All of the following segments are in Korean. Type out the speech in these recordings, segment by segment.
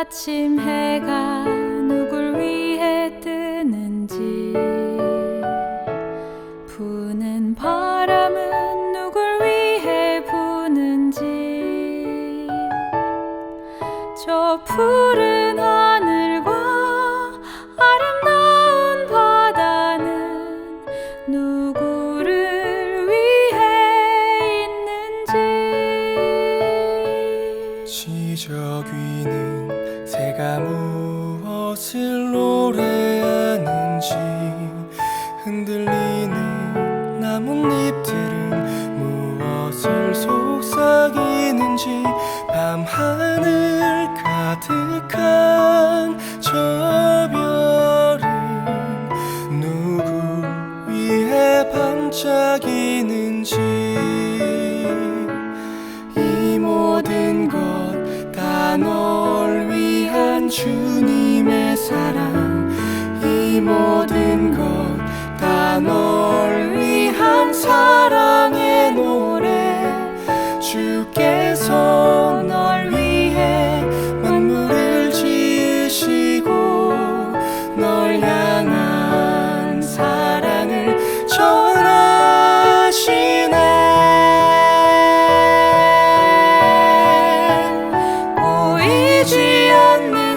아침 해가 누굴 위해 뜨는지. 부는 바람은 누굴 위해 부는지. 저 푸른 하늘과 아름다운 바다는 누구를 위해 있는지. 지적 위는 새가 무엇을 노래하는지 흔들리는 나뭇잎들은 무엇을 속삭이는지 밤하늘 가득한 저 별은 누구 위해 반짝이는지 주님의 사랑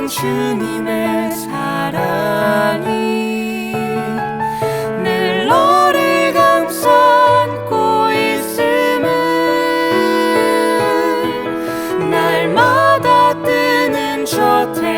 주님의 사랑이 늘 너를 감싸고 있음을 날마다 뜨는 저 태.